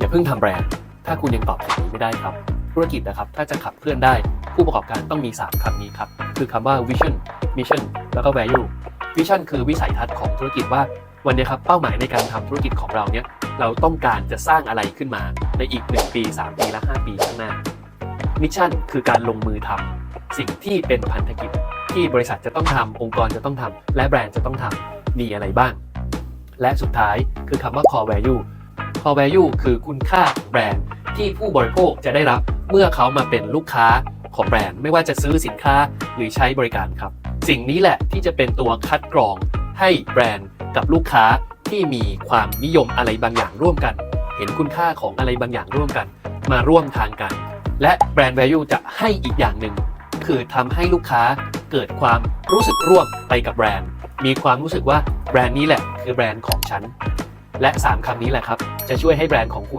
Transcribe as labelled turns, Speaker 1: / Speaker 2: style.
Speaker 1: อย่าเพิ่งทำแบรนด์ถ้าคุณยังตอบโจทย์นี้ไม่ได้ครับ ธุรกิจนะครับถ้าจะขับเคลื่อนได้ผู้ประกอบการต้องมี 3คำนี้ครับ คือคำว่า vision mission แล้วก็ value vision คือวิสัยทัศน์ของธุรกิจว่าวันนี้ครับเป้าหมายในการทำธุรกิจของเราเนี่ยเราต้องการจะสร้างอะไรขึ้นมาในอีก 1 ปี 3 ปีและ 5 ปีข้างหน้ามิชชั่นคือการลงมือทำสิ่งที่เป็นพันธกิจที่บริษัทจะต้องทำองค์กรจะต้องทำและแบรนด์จะต้องทำมีอะไรบ้าง และสุดท้ายคือคำว่า core value core value คือคุณค่าของแบรนด์ที่ผู้บริโภคจะได้รับเมื่อเขามาเป็นลูกค้าของแบรนด์ ไม่ว่าจะซื้อสินค้าหรือใช้บริการครับ สิ่งนี้แหละที่จะเป็นตัวคัดกรองให้แบรนด์กับลูกค้าที่มีความนิยมอะไรบางอย่างร่วมกัน เห็นคุณค่าของอะไรบางอย่างร่วมกัน มาร่วมทางกัน และแบรนด์ value จะให้อีกอย่างหนึ่ง คือทำให้ลูกค้าเกิดความรู้สึกร่วมไปกับแบรนด์ มีความรู้สึกว่าแบรนด์นี้แหละคือแบรนด์ของฉัน และ 3 คำนี้แหละครับ จะช่วยให้แบรนด์ของคุณ